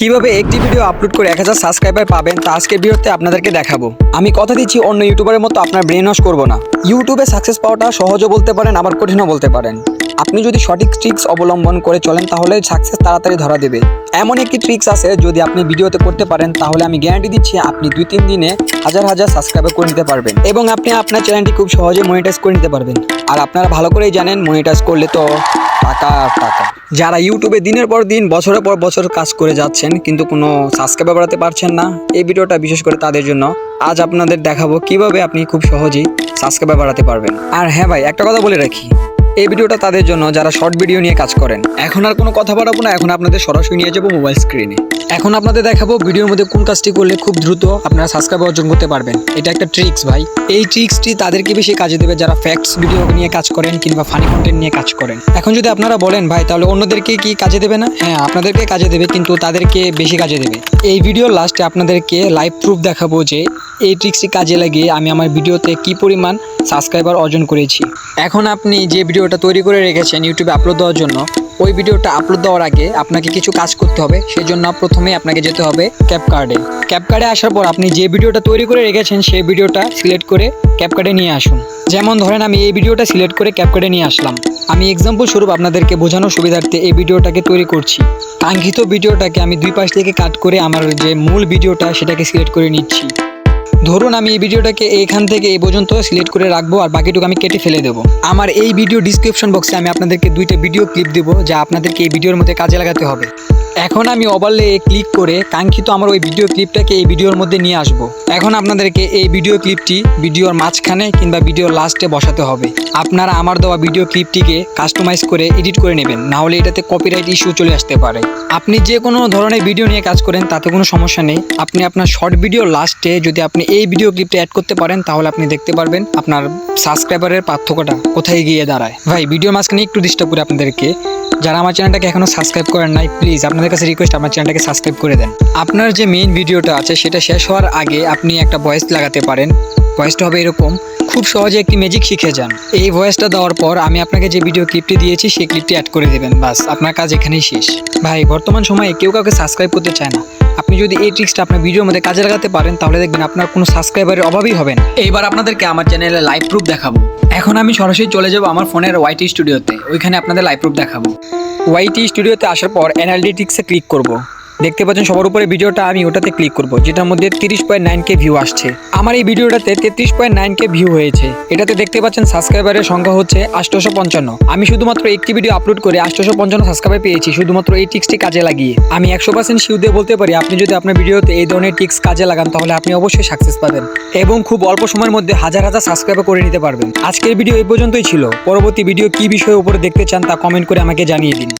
কীভাবে একটি video upload করে এক হাজার সাবস্ক্রাইবার পাবেন তা আজকের ভিডিওতে আপনাদেরকে দেখাবো। আমি কথা দিচ্ছি অন্য ইউটিউবারের মতো আপনার ব্রেন ওয়াশ করব না। ইউটিউবে সাকসেস পাওয়াটা সহজও বলতে পারেন, আবার কঠিনও বলতে পারেন। আপনি যদি সঠিক ট্রিক্স অবলম্বন করে চলেন, তাহলে সাকসেস তাড়াতাড়ি ধরা দেবে। এমন একটি ট্রিক্স আছে যদি আপনি ভিডিওতে করতে পারেন, তাহলে আমি গ্যারান্টি দিচ্ছি আপনি দুই তিন দিনে হাজার হাজার সাবস্ক্রাইবার করে নিতে পারবেন। এবং আপনি আপনার চ্যানেলটি খুব সহজে মনিটাইজ করে নিতে পারবেন। আর আপনারা ভালো করেই জানেন মনিটাইজ করলে তো টাকা টাকা। যারা ইউটিউবে দিনের পর দিন, বছরের পর বছর কাজ করে যাচ্ছেন, কিন্তু কোনো সাবস্ক্রাইবার বাড়াতে পারছেন না, এই ভিডিওটা বিশেষ করে তাদের জন্য। আজ আপনাদের দেখাবো কীভাবে আপনি খুব সহজেই সাবস্ক্রাইবার বাড়াতে পারবেন। আর হ্যাঁ ভাই, একটা কথা বলে রাখি। এই ভিডিওটা তাদের জন্য যারা শর্ট ভিডিও নিয়ে কাজ করেন, এখন আর কোনো কথা বাড়াবো না, এখন আপনাদের সরাসরি নিয়ে যাব মোবাইল স্ক্রিনে এখন আপনাদের দেখাবো ভিডিওর মধ্যে কোন কাজটি করলে খুব দ্রুত আপনারা সাবস্ক্রাইব অর্জন করতে পারবেন। এটা একটা ট্রিক্স ভাই। এই ট্রিক্সটি তাদেরকে বেশি কাজে দেবে যারা ফ্যাক্টস ভিডিও নিয়ে কাজ করেন কিংবা ফানি কন্টেন্ট নিয়ে কাজ করেন। এখন যদি আপনারা বলেন, ভাই, তাহলে অন্যদেরকে কি কাজে দেবে না? হ্যাঁ আপনাদেরকে কাজে দেবে, কিন্তু তাদেরকে বেশি কাজে দেবে। এই ভিডিওর লাস্টে আপনাদেরকে লাইভ প্রুফ দেখাবো যে এই ট্রিক্সটি কাজে লাগিয়ে আমি আমার ভিডিওতে কি পরিমাণ সাবস্ক্রাইবার অর্জন করেছি। এখন আপনি যে ভিডিওটা তৈরি করে রেখেছেন ইউটিউবে আপলোড দেওয়ার জন্য, ওই ভিডিওটা আপলোড দেওয়ার আগে আপনাকে কিছু কাজ করতে হবে সেই জন্য প্রথমেই আপনাকে যেতে হবে ক্যাপকার্ডে ক্যাপকার্ডে আসার পর আপনি যে ভিডিওটা তৈরি করে রেখেছেন, সেই ভিডিওটা সিলেক্ট করে ক্যাপকার্ডে নিয়ে আসুন। যেমন ধরেন আমি এই ভিডিওটা সিলেক্ট করে ক্যাপকার্ডে নিয়ে আসলাম। আমি এক্সাম্পল স্বরূপ আপনাদেরকে বোঝানোর সুবিধার্থে এই ভিডিওটাকে তৈরি করছি। কাঙ্ক্ষিত ভিডিওটাকে আমি দুই পাশ থেকে কাট করে আমার যে মূল ভিডিওটা, সেটাকে সিলেক্ট করে নিচ্ছি। ধরুন আমি এই ভিডিওটাকে এইখান থেকে এই পর্যন্ত সিলেক্ট করে রাখব আর বাকিটুকু আমি কেটে ফেলে দেবো। আমার এই ভিডিও ডিসক্রিপশন বক্সে আমি আপনাদেরকে দুইটা ভিডিও ক্লিপ দেবো যা আপনাদেরকে এই ভিডিওর মধ্যে কাজে লাগাতে হবে। এখন আমি ওভারলে ক্লিক করে কাঙ্ক্ষিত আমার ওই ভিডিও ক্লিপটাকে এই ভিডিওর মধ্যে নিয়ে আসব। এখন আপনাদেরকে এই ভিডিও ক্লিপটি ভিডিওর মাঝখানে কিংবা ভিডিওর লাস্টে বসাতে হবে। আপনারা আমার দেওয়া ভিডিও ক্লিপটিকে কাস্টমাইজ করে এডিট করে নেবেন, না হলে এটাতে কপিরাইট ইস্যু চলে আসতে পারে। আপনি যে কোনো ধরনের ভিডিও নিয়ে কাজ করেন, তাতে কোনো সমস্যা নেই। আপনি আপনার শর্ট ভিডিও লাস্টে যদি আপনি এই ভিডিও ক্লিপটা অ্যাড করতে পারেন, তাহলে আপনি দেখতে পারবেন আপনার সাবস্ক্রাইবারের পার্থক্যটা কোথায় গিয়ে দাঁড়ায়। ভাই ভিডিও মাঝখানে একটু ডিস্টার্ব করে আপনাদেরকে। যারা আমার চ্যানেলটাকে এখনও সাবস্ক্রাইব করেন নাই প্লিজ আপনাদের কাছে রিকোয়েস্ট আমার চ্যানেলটাকে সাবস্ক্রাইব করে দেন। আপনার যে মেইন ভিডিওটা আছে, সেটা শেষ হওয়ার আগে আপনি একটা ভয়েস লাগাতে পারেন। ভয়েসটা হবে এরকম, খুব সহজে একটি ম্যাজিক শিখে যান। এই ভয়েসটা দেওয়ার পর আমি আপনাকে যে ভিডিও ক্লিপটি দিয়েছি, সেই ক্লিপটি অ্যাড করে দেবেন বাস আপনার কাজ এখানেই শেষ। ভাই, বর্তমান সময়ে কেউ কাউকে সাবস্ক্রাইব করতে চায় না। আপনি যদি এই ট্রিক্সটা আপনার ভিডিওর মধ্যে কাজে লাগাতে পারেন, তাহলে দেখবেন আপনার কোনো সাবস্ক্রাইবারের অভাবই হবে না। এইবার আপনাদেরকে আমার চ্যানেলে লাইভ প্রুফ দেখাবো। এখন আমি সরাসরি চলে যাব আমার ফোনের ওয়াইটি স্টুডিওতে ওইখানে আপনাদের লাইভ প্রুফ দেখাবো। ওয়াইটি স্টুডিওতে আসার পর অ্যানালিটিক্সে ক্লিক করব। দেখতে পাচ্ছেন সবার উপরে ভিডিওটা আমি ওটাতে ক্লিক করব, যেটার মধ্যে তিরিশ পয়েন্ট নাইন কে ভিউ আসছে। আমার এই ভিডিওটাতে তেত্রিশ পয়েন্ট নাইন কে ভিউ হয়েছে। এটাতে দেখতে পাচ্ছেন সাবস্ক্রাইবারের সংখ্যা হচ্ছে আটশোশো পঞ্চান্ন। আমি শুধুমাত্র একটি ভিডিও আপলোড করে আটশোশো পঞ্চান্ন সাবস্ক্রাইবার পেয়েছি, শুধুমাত্র এই টিক্সটি কাজে লাগিয়ে। আমি একশো পার্সেন্ট শিউ দিয়ে বলতে পারি, আপনি যদি আপনার ভিডিওতে এই ধরনের টিক্স কাজে লাগান, তাহলে আপনি অবশ্যই সাকসেস পাবেন এবং খুব অল্প সময়ের মধ্যে হাজার হাজার সাবস্ক্রাইবার করে নিতে পারবেন। আজকের ভিডিও এই পর্যন্তই ছিল। পরবর্তী ভিডিও কি বিষয়ের উপরে দেখতে চান তা কমেন্ট করে আমাকে জানিয়ে দিন।